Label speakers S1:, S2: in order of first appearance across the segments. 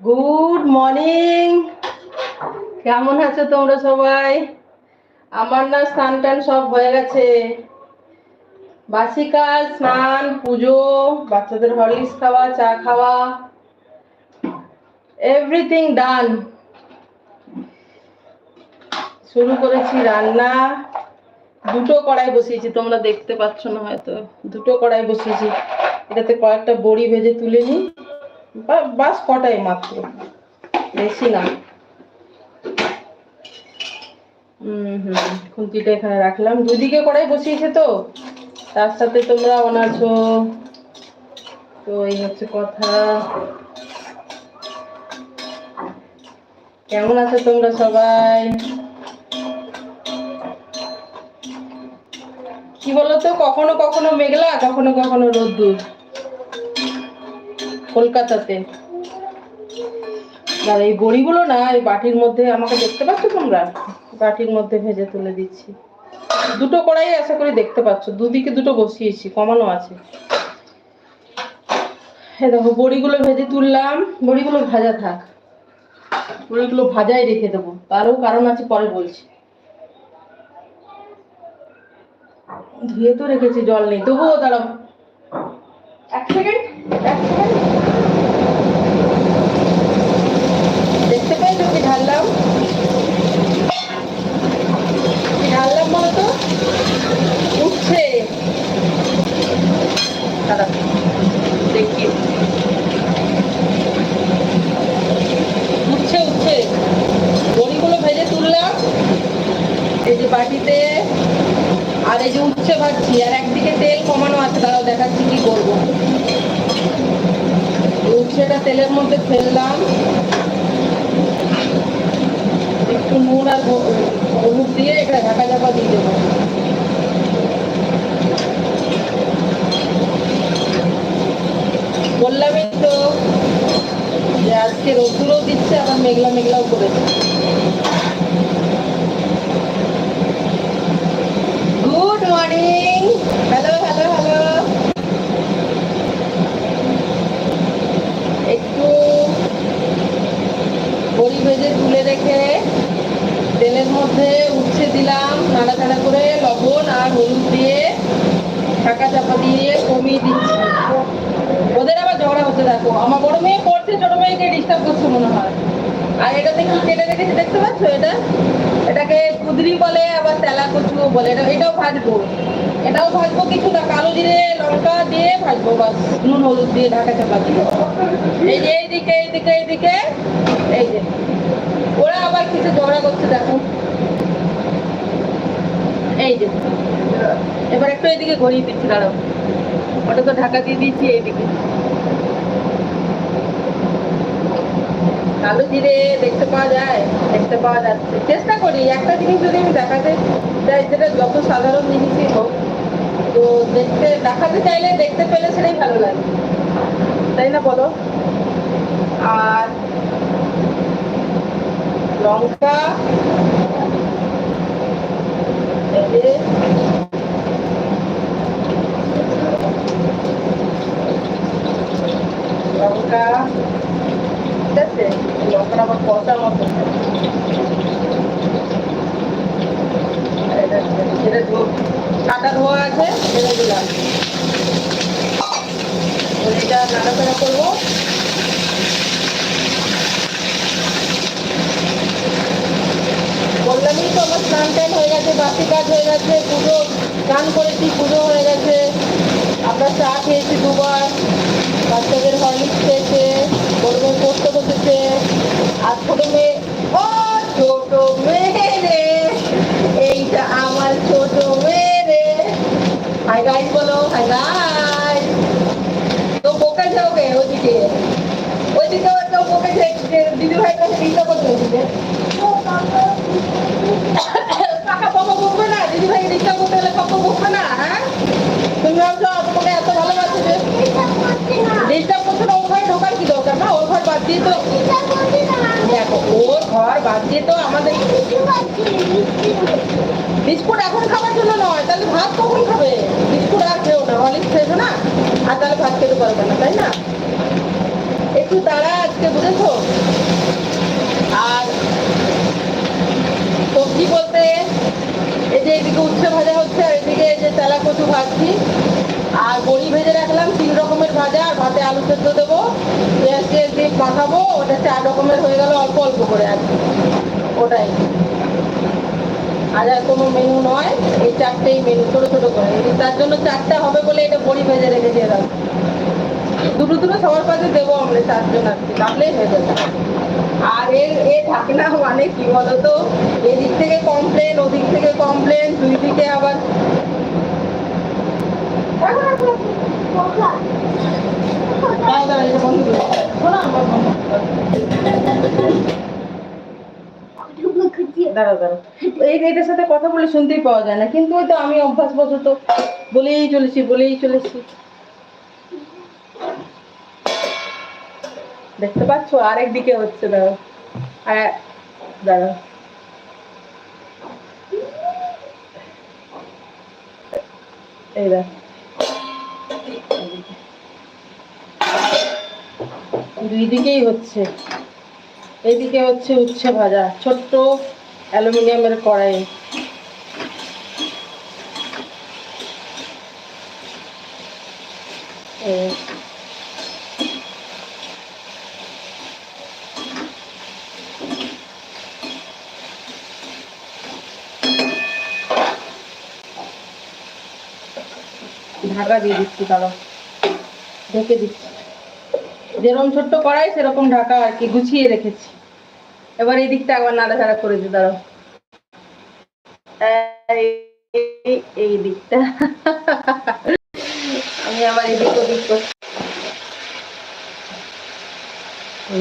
S1: Good morning কেমন আছো তোমরা সবাই? আমার না স্নান টান সব হয়ে গেছে। বাসি কাজ স্নান, পুজো, বাচ্চাদের হরলিক্স খাওয়া, চা খাওয়া এভরিথিং ডান শুরু করেছি রান্না। দুটো কড়াই বসিয়েছি, তোমরা দেখতে পাচ্ছ না হয়তো। দুটো কড়াই বসিয়েছি। এটাতে কয়েকটা বড়ি ভেজে তুলে নিই। বাস কটাই মাত্র। বেশি না। খুন্তিটা এখানে রাখলাম। দুদিকে কড়াই বসিয়েছে তো। তার সাথে তোমরা বানাচ্ছো তো এই হচ্ছে কথা। কেমন আছো তোমরা সবাই? কি বলতো, কখনো কখনো মেঘলা, কখনো কখনো রোদ্দুর। কলকাতাতে। আর এই বড়িগুলো না, এই বাটির মধ্যে আমাকে দেখতে পাচ্ছ তোমরা? বাটির মধ্যে ভেজে তুলে দিচ্ছি। দুটো কড়াই আশা করি দেখতে পাচ্ছ। দুদিকে দুটো বসিয়েছি, কমানো আছে। হ্যাঁ দেখো, বড়িগুলো ভেজে তুললাম। বড়িগুলো ভাজা থাক। বড়িগুলো ভাজাই রেখে দেবো। তারও কারণ আছে, পরে বলছি। ধুয়ে তো রেখেছি, জল নেই। তবুও দাঁড়াও। এক সেকেন্ড এক সেকেন্ড দেখতে পাই কি ঢাললাম কি ঢাললাম বলতো উঠছে দাঁড়া দেখি উঠছে উঠছে বড়িগুলো ভেজে তুললাম এই যে বাটিতে, আর এই যে উচ্ছে ভাজছি, আর একদিকে তেল কমানো আছে, দাঁড়াও দেখাচ্ছি কি করব। উচ্ছেটা তেলের মধ্যে ফেললাম। একটু নুন আর হলুদ দিয়ে এটা ঢাকা ঢাকা দিয়ে দেবো। বললামই তো যে আজকে রোদ্দুরও দিচ্ছে, আবার মেঘলা মেঘলাও করেছে good morning hello hello hello একটু বড়ি ভেজে তুলে রেখে তেলের মধ্যে উচ্ছে দিলাম নাড়াচাড়া করে লবণ আর হলুদ দিয়ে ঢাকা চাপা দিয়ে কমিয়ে দিচ্ছি ওদের আবার ঝগড়া হচ্ছে দেখো আমার বড় মেয়ে পড়ছে ছোট মেয়েকে ডিস্টার্ব করছে মনে হয় এটাও ভাজবো এটাও ভাজবো নুন হলুদ দিয়ে ঢাকা দিয়ে এই এইদিকে এই যে ওরা আবার কিছু করছে দেখো এই যে এবার একটু এইদিকে ঘুরিয়ে দিচ্ছি, দাঁড়াও। ওটা তো ঢাকা দিয়ে দিচ্ছি, এইদিকে। কালো জিরে দেখতে পাওয়া যায়, দেখতে পাওয়া যাচ্ছে। চেষ্টা করি, একটা জিনিস যদি আমি দেখাতে চাই, যেটা যত সাধারণ জিনিসই হোক, তো দেখতে, দেখাতে চাইলে দেখতে পেলে সেটাই ভালো লাগে। তাই না বলো? আর লঙ্কা লঙ্কা ঠিক আছে লঙ্কাটা আবার কষা মতো এটা কাটা ধোয়া আছে ছেড়ে দিলাম এটা নাড়াচাড়া করব। বললামই তো আমার স্নান টান হয়ে গেছে, বাসি কাজ হয়ে গেছে, পুজো গান করেছি, পুজো হয়ে গেছে। আমরা চা খেয়েছি দুবার, বাচ্চাদের হরলিক্স খেয়েছে বড় মেয়ে পড়তে বসেছে আর ছোট মেয়ে ও ছোট মেয়ে রে এইটা আমার ছোট মেয়ে রে হাই গাইস বলো হাই গাইস তো বকেছে ওকে ওইদিকে ওইদিকে তো বকেছে দিদি ভাই কাছে চিন্তা করতে ওইদিকে পাকা পাপা বকবে না দিদি ভাই ডিস্টার্ব করতে গেলে পাপা বকবে না হ্যাঁ তুমি ভাবছ তোমাকে এত ভালোবাসে যে ডিস্টার্ব করছে না ওর ঘরে ঢোকার কি দরকার না ওর ঘর বাদ দিয়ে তো দেখো ওর ঘর বাদ দিয়ে তো আমাদের বিস্কুট এখন খাবার জন্য নয় তাহলে ভাত কখন খাবে? বিস্কুট আর খেও না হলিক্স খেয়েছো না? আর তাহলে ভাত খেতে পারবে না তাই না? একটু তাড়া আজকে বুঝেছ? আর সবজি বলতে এই যে এদিকে উচ্ছে ভাজা হচ্ছে আর এদিকে এই যে তেলা কচু ভাজছি। আর বড়ি ভেজে রাখলাম তিন রকমের ভাজা আর ভাতে আলু সেদ্ধ দেবো, পেঁয়াজ টেয়াজ দিয়ে মাখাবো, ওটা চার রকমের হয়ে গেল, অল্প অল্প করে আর ওটাই। আর আর কোনো মেনু নয়, এই চারটেই মেনু ছোটো ছোটো করে। তার জন্য চারটা হবে বলে এটা বড়ি ভেজে রেখে দিয়ে দাও দুটো দুটো সবার পাশে দেবো আমরা চারজন আর কি, তাহলেই হয়ে যাবে। আর এর এ থাকে না মানে কি বলতো? এদিক থেকে কমপ্লেন ওদিক থেকে কমপ্লেন দুই দিকে আবার দাঁড়াও, দাঁড়াও, এটা বন্ধ করে দাও। শোনো, আমার বন্ধ করে দাও। দাঁড়াও দাঁড়াও। এই এটার সাথে কথা বলে শুনতেই পাওয়া যায় না, কিন্তু ওই তো আমি অভ্যাসবশত বলেই চলেছি বলেই চলেছি। দেখতে পাচ্ছ আরেক দিকে হচ্ছে, দাঁড়াও। আর এই দেখ। দুই দিকেই হচ্ছে। এইদিকে হচ্ছে উচ্ছে ভাজা, ছোট্ট অ্যালুমিনিয়ামের কড়াই। ঢাকা দিয়ে দিচ্ছি দাঁড়াও ঢেকে দিচ্ছি। যেরকম ছোট্ট কড়াই, সেরকম ঢাকা আর কি গুছিয়ে রেখেছি। এবার এই দিকটা একবার নাড়াচাড়া করে দিই দাঁড়াও। এই এই দিকটা। আমি আবার এদিক ওদিক করছি।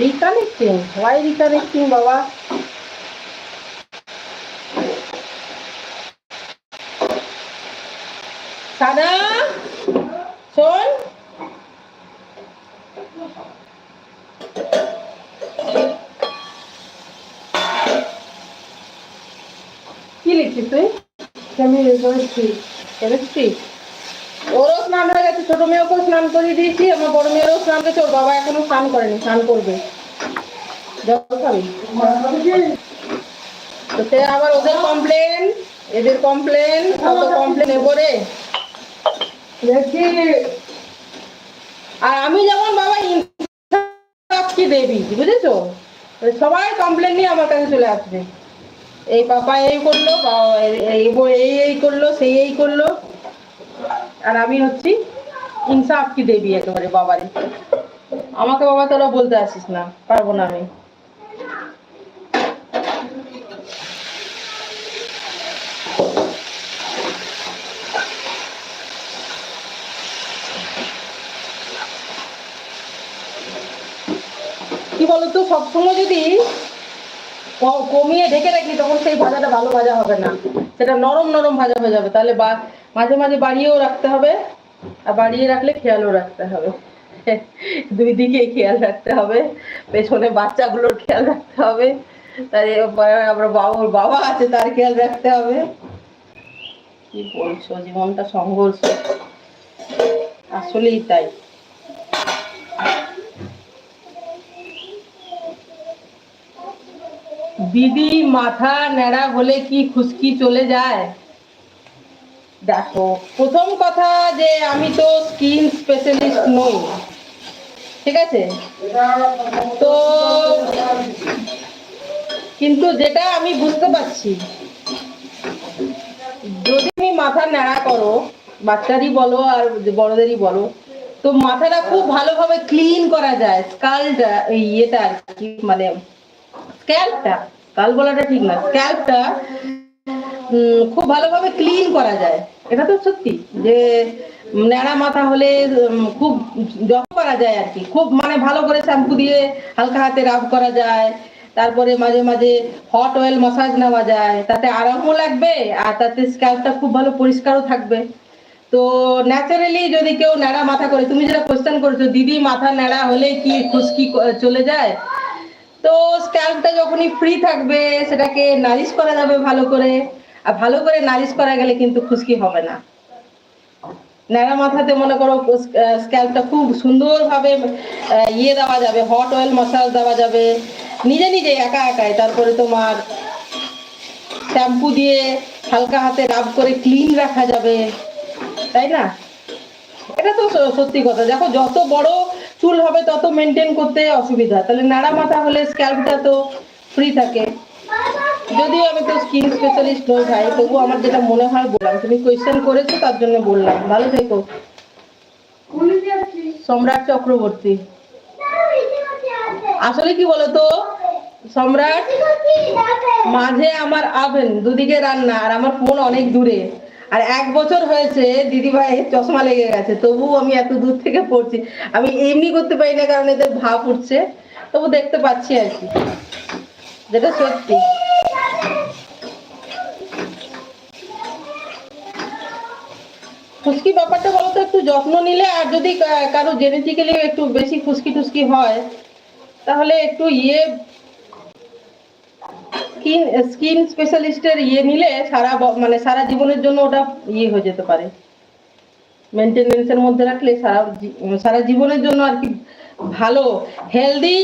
S1: রিকানেক্টিং হোয়াই রিকানেক্টিং বাবা সাদা শোন কি লিখছিস তুই ওরও স্নান হয়ে গেছে ছোট মেয়েকেও স্নান করিয়ে দিয়েছি আমার বড় মেয়েরও স্নান গেছে ওর বাবা এখনও স্নান করেনি স্নান করবে। তো সে আবার ওদের কমপ্লেন এদের কমপ্লেন কত কমপ্লেন এবারে দেখি। আর আমি যেমন বাবা কি দেবী বুঝেছ? সবাই কমপ্লেন নিয়ে আমার কাছে চলে আসবে। এই পাপা এই করল, বাবা এই- এই করল, সেই এই করল। আর আমি হচ্ছি ইনসাফ কি দেবী একেবারে বাবারে? আমাকে বাবা তোরা বলতে আসিস না, পারব না আমি। কি বলতো, সবসময় যদি কমিয়ে ঢেকে রাখি, তখন সেই ভাজাটা ভালো ভাজা হবে না। সেটা নরম নরম ভাজা হয়ে যাবে। তাহলে বা- মাঝে মাঝে বাড়িয়েও রাখতে হবে, আর বাড়িয়ে রাখলে খেয়ালও রাখতে হবে। দুই দিকে খেয়াল রাখতে হবে। পেছনে বাচ্চাগুলোর খেয়াল রাখতে হবে। তার এরপরে বাবুর বাবা আছে, তার খেয়াল রাখতে হবে। কি বলছো? জীবনটা সংঘর্ষ। আসলেই তাই। দিদি মাথা ন্যাড়া হলে কি খুশকি চলে যায়? দেখো, প্রথম কথা যে আমি তো স্কিন স্পেশালিস্ট নই, ঠিক আছে? তো কিন্তু যেটা আমি বুঝতে পারছি, যদি তুমি মাথা ন্যাড়া করো, বাচ্চারই বলো আর বড়দেরই বলো, তো মাথাটা খুব ভালোভাবে ক্লিন করা যায়, স্কালটা ইয়েটা আর কি মানে স্ক্যাল্পটা কাল বলাটা ঠিক না। স্ক্যাল্পটা খুব ভালোভাবে ক্লিন করা যায়। এটা তো সত্যি যে ন্যাড়া মাথা হলে খুব যত্ন করা যায় আর কি। খুব মানে ভালো করে শ্যাম্পু দিয়ে হালকা হাতে রাব করা যায়। তারপরে মাঝে মাঝে হট অয়েল মাসাজ নেওয়া যায়। তাতে আরামও লাগবে আর তাতে স্ক্যাল্পটা খুব ভালো পরিষ্কারও থাকবে। তো ন্যাচারালি যদি কেউ ন্যাড়া মাথা করে, তুমি যেটা কোশ্চেন করেছ, দিদি মাথা ন্যাড়া হলে কি খুশকি চলে যায়? তো স্ক্যাল্পটা যখনই ফ্রি থাকবে, সেটাকে নালিশ করা যাবে ভালো করে। আর ভালো করে নালিশ করা গেলে কিন্তু খুশকি হবে না। ন্যাড়া মাথাতে মনে করো স্ক্যাল্পটা খুব সুন্দরভাবে ইয়ে দেওয়া যাবে হট অয়েল মাসাজ দেওয়া যাবে। নিজে নিজে, একা একাই। তারপরে তোমার শ্যাম্পু দিয়ে হালকা হাতে রাব করে ক্লিন রাখা যাবে। তাই না? এটা তো সত্যি কথা। দেখো, যত বড় চুল হবে তত মেনটেন করতে অসুবিধা। তাহলে নাড়া মাথা হলে স্ক্যাল্পটা তো ফ্রি থাকে। যদিও আমি তো স্কিন স্পেশালিস্ট নই ভাই তবু আমার যেটা মনে হয় বললাম। তুমি কোয়েশ্চেন করেছ, তার জন্য বললাম। ভালো থেকো। সম্রাট চক্রবর্তী। আসলে কি বলতো? সম্রাট, মাঝে আমার আভেন, দুদিকে রান্না, আর আমার ফোন অনেক দূরে। আর এক বছর হয়েছে দিদি ভাই চশমা লেগে গেছে তবু আমি এত দূর থেকে পড়ছি। আমি এমনি করতে পারি না কারণ এদের ভাব উঠছে, তবু দেখতে পাচ্ছি আর কি। যেটা সত্যি। খুশকি ব্যাপারটা বলো তো একটু যত্ন নিলে আর যদি কারও জেনেটিক্যালি একটু বেশি খুশকি টুসকি হয়, তাহলে একটু ইয়ে স্কিন স্কিন স্পেশালিস্টের ইয়ে নিলে সারা মানে সারা জীবনের জন্য ওটা ইয়ে হয়ে যেতে পারে। মেনটেনেন্সের মধ্যে রাখলে সারা সারা জীবনের জন্য আর কি ভালো। হেলদি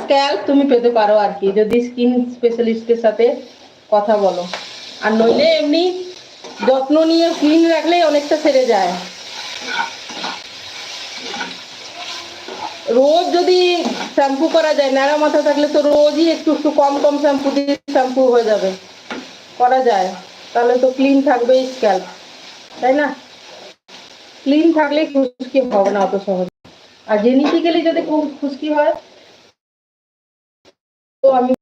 S1: স্ক্যাল্প তুমি পেতে পারো আর কি, যদি স্কিন স্পেশালিস্টের সাথে কথা বলো। আর নইলে এমনি যত্ন নিয়ে ক্লিন রাখলেই অনেকটা সেরে যায়। রোজ যদি শ্যাম্পু করা যায়, ন্যাড়া মাথা থাকলে তো রোজই একটু একটু কম কম শ্যাম্পু দিয়ে শ্যাম্পু হয়ে যাবে। করা যায়। তাহলে তো ক্লিন থাকবেই স্ক্যাল্প তাই না? ক্লিন থাকলে খুশকি হবে না অত সহজে। আর জেনেটিক্যালি যদি খুব খুশকি হয়, তো আমি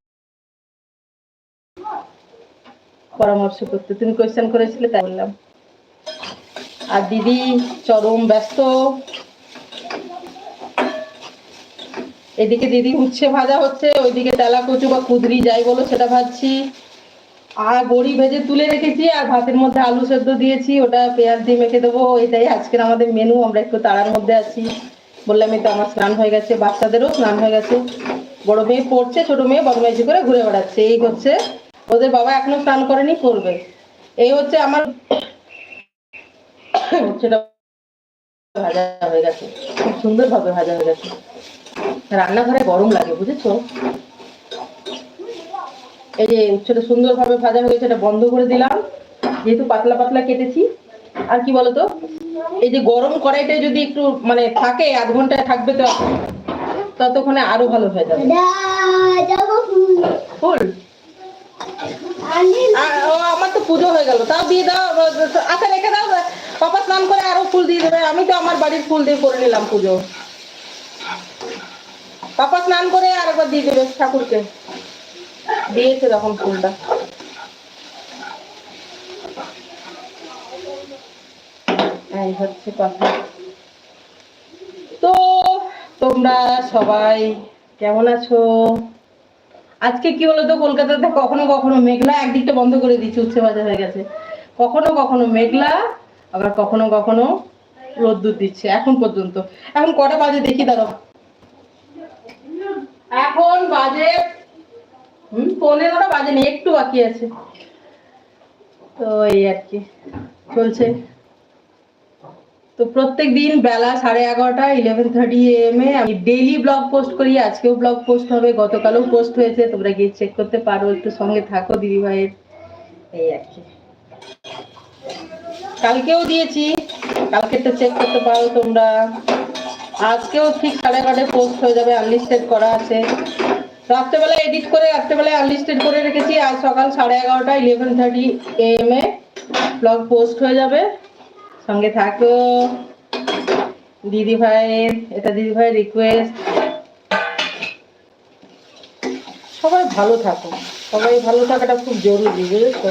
S1: পরামর্শ করতে। তুমি কোয়েশ্চেন করেছিলে, তাই বললাম। আর দিদি চরম ব্যস্ত। এদিকে দিদি উচ্ছে ভাজা হচ্ছে, ওইদিকে তেলা কচু বা কুদরি যাই বলো সেটা ভাজছি। আর বড়ি ভেজে তুলে রেখেছি, আর ভাতের মধ্যে আলু সেদ্ধ দিয়েছি, ওটা পেঁয়াজ দিয়ে মেখে দেবো, এটাই আজকের আমাদের মেনু আমরা একটু তাড়ার মধ্যে আছি। বললামই তো আমার স্নান হয়ে গেছে, বাচ্চাদেরও স্নান হয়ে গেছে। বড় মেয়ে পড়ছে, ছোট মেয়ে বদমাইশি করে ঘুরে বেড়াচ্ছে, এই হচ্ছে। ওদের বাবা এখনও স্নান করেনি, করবে। এই হচ্ছে আমার ভাজা হয়ে গেছে, খুব সুন্দর ভাবে ভাজা হয়ে গেছে। রান্নাঘরে গরম লাগে বুঝেছ? এই যে উচ্ছেটা সুন্দরভাবে ভাজা হয়ে গেছে এটা বন্ধ করে দিলাম। যেহেতু পাতলা পাতলা কেটেছি আর কি বলতো? এই যে গরম কড়াইটা যদি একটু মানে থাকে আধ ঘণ্টা থাকবে তো ততক্ষণে আরও ভালো হয়ে যাবে। ফুল। আমার তো পুজো হয়ে গেল। তাও দিয়ে দাও আচ্ছা রেখে দাও পাপা স্নান করে আরও ফুল দিয়ে দেবে। আমি তো আমার বাড়ির ফুল দিয়ে করে নিলাম পুজো। স্নান করে আরেকবার দিয়ে দেবে ঠাকুরকে। দিয়েছে তখন ফুলটা। এই হচ্ছে কথা তো তোমরা সবাই কেমন আছো? আজকে কি হলো তো কলকাতাতে কখনো কখনো মেঘলা একদিকটা বন্ধ করে দিচ্ছে উচ্ছে ভাজা হয়ে গেছে। কখনো কখনো মেঘলা, আবার কখনো কখনো রোদ্দুর দিচ্ছে, এখন পর্যন্ত। এখন কটা বাজে দেখি দাঁড়াও। এখন বাজে, হুম, পনেরোটা বাজে নেই, একটু বাকি আছে। তো এই আর কি, চলছে। তো প্রত্যেক দিন বেলা সাড়ে এগারোটা ইলেভেন থার্টি এম এ আমি ডেইলি ব্লগ পোস্ট করি, আজকেও ব্লগ পোস্ট হবে, গতকালও পোস্ট হয়েছে, তোমরা গিয়ে চেক করতে পারো, একটু সঙ্গে থাকো দিদি ভাইয়ের। এই আর কি। কালকেও দিয়েছি, কালকে তো চেক করতে পারো তোমরা। আজকেও ঠিক সাড়ে এগারোটায় পোস্ট হয়ে যাবে আনলিস্টেড করা আছে। রাত্রেবেলা এডিট করে, রাত্রেবেলায় আনলিস্টেড করে রেখেছি আজ সকাল সাড়ে এগারোটা eleven thirty AM a blog post হয়ে যাবে। সঙ্গে থাকো। দিদি ভাইয়ের, এটা দিদি ভাইয়ের রিকোয়েস্ট সবাই ভালো থাকো। সবাই ভালো থাকাটা খুব জরুরি, বুঝেছ?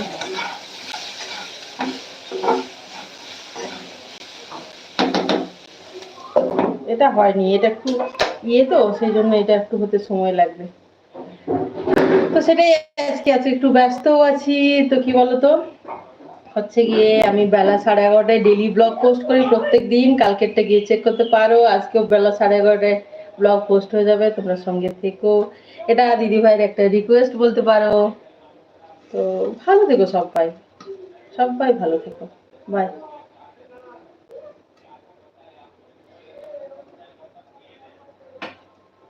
S1: এটা হয়নি, এটা একটু ইয়ে তো, সেই জন্য এটা একটু হতে সময় লাগবে। তো সেটাই আজকে আজকে একটু ব্যস্ত আছি, তো কি বলতো? হচ্ছে গিয়ে আমি বেলা সাড়ে এগারোটায় ডেলি ব্লগ পোস্ট করি প্রত্যেক দিন, কালকেরটা গিয়ে চেক করতে পারো, আজকেও বেলা সাড়ে এগারোটায় ব্লগ পোস্ট হয়ে যাবে, তোমরা সঙ্গে থেকো। এটা দিদি ভাইয়ের একটা রিকোয়েস্ট বলতে পারো। তো ভালো থেকো সবাই সবাই ভালো থেকো। বাই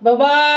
S1: বাবা